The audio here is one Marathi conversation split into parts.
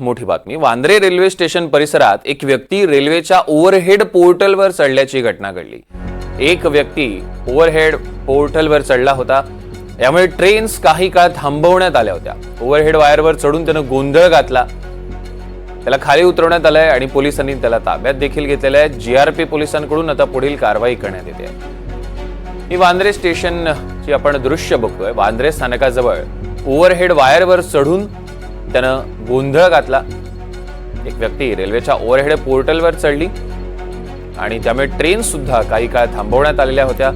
मोठी बातमी. वांद्रे रेल्वे स्टेशन परिसरात एक व्यक्ती रेल्वेच्या ओव्हरहेड पोर्टलवर चढल्याची घटना घडली. एक व्यक्ती ओव्हरहेड पोर्टलवर चढला होता. यामुळे ट्रेन्स काही काळ थांबवण्यात आल्या होत्या. ओव्हरहेड वायरवर चढून त्यानं गोंधळ घातला. त्याला खाली उतरवण्यात आलंय आणि पोलिसांनी त्याला ताब्यात देखील घेतलेलं आहे. जीआरपी पोलिसांकडून आता पुढील कारवाई करण्यात येते. ही वांद्रे स्टेशनची आपण दृश्य बघतोय. वांद्रे स्थानकाजवळ ओव्हरहेड वायरवर चढून त्यानं गोंधळ घातला. एक व्यक्ती रेल्वेच्या ओव्हरहेड पोर्टलवर चढली आणि त्यामुळे ट्रेन सुद्धा काही काळ थांबवण्यात आलेल्या होत्या.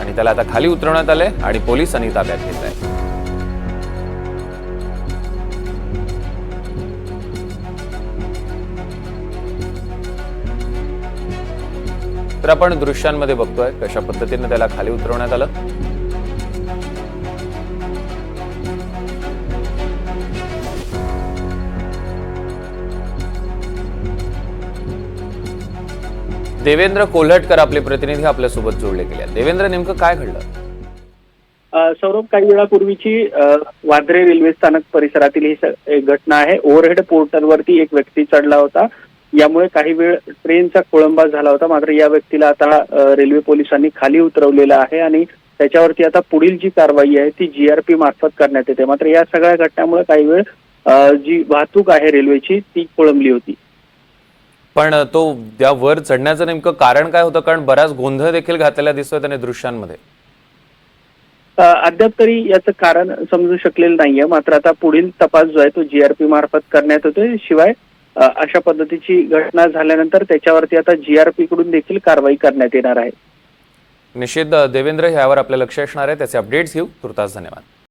आणि त्याला आता खाली उतरवण्यात आलंय आणि पोलिसांनी ताब्यात घेतलंय तर आपण दृश्यांमध्ये बघतोय कशा पद्धतीने त्याला खाली उतरवण्यात आलं. देवेंद्र कोल्हटकर आपले प्रतिनिधी आपल्यासोबत जोडले गेले. देवेंद्र नेमकं काय घडलं? सौरभ काही वेळापूर्वीची अ, वांद्रे रेल्वे स्थानक परिसरातील ही एक घटना आहे. ओव्हरहेड पोर्टलवरती एक व्यक्ती चढला होता. यामुळे काही वेळ ट्रेनचा खोळंबा झाला होता. मात्र या व्यक्तीला आता रेल्वे पोलिसांनी खाली उतरवलेलं आहे आणि त्याच्यावरती आता पुढील जी कारवाई आहे ती जीआरपी मार्फत करण्यात येते. मात्र या सगळ्या घटनामुळे काही वेळ जी वाहतूक आहे रेल्वेची ती खोळंबली होती. पण तो त्या वर चढण्याचं नेमकं कारण काय होतं? कारण बराच गोंधळ देखील घातलेला दिसतोय त्याने दृश्यांमध्ये. अद्याप तरी याचं कारण समजू शकलेलं नाहीये. मात्र आता पुढील तपास जो आहे तो जीआरपी मार्फत करण्यात येतोय. शिवाय अशा पद्धतीची घटना झाल्यानंतर त्याच्यावरती आता जीआरपी कडून देखील कारवाई करण्यात येणार आहे. निषेध देवेंद्र यावर आपलं लक्ष असणार आहे. त्याचे अपडेट्स घेऊ. तुर्तास धन्यवाद.